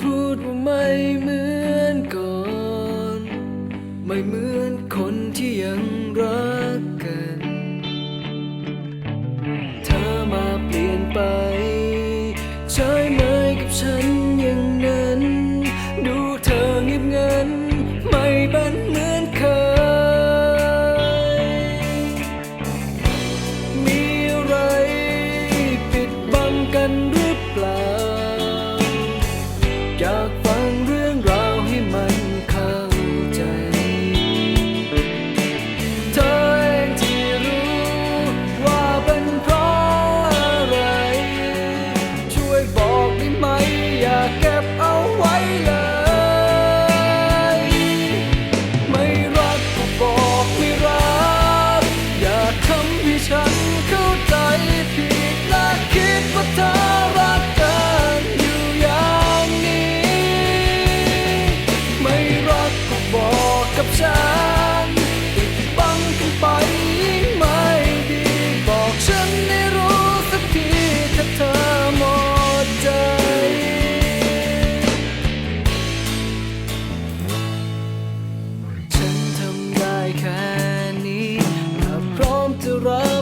พูดว่าไม่เหมือนก่อน ไม่เหมือน やっ。ับฉันปังกันไปยิ่งไม่ดี บอกฉันให้รู้สักทีถ้าเธอหมดใจ ฉันทำได้แค่นี้ถ้าพร้อมจะรับ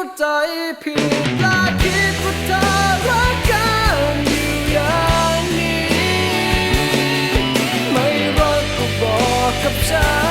าใจผิดกล้าคิดว่าเธอรักกันอยู่อย่างนี้ ไม่รักก็บอกกับฉัน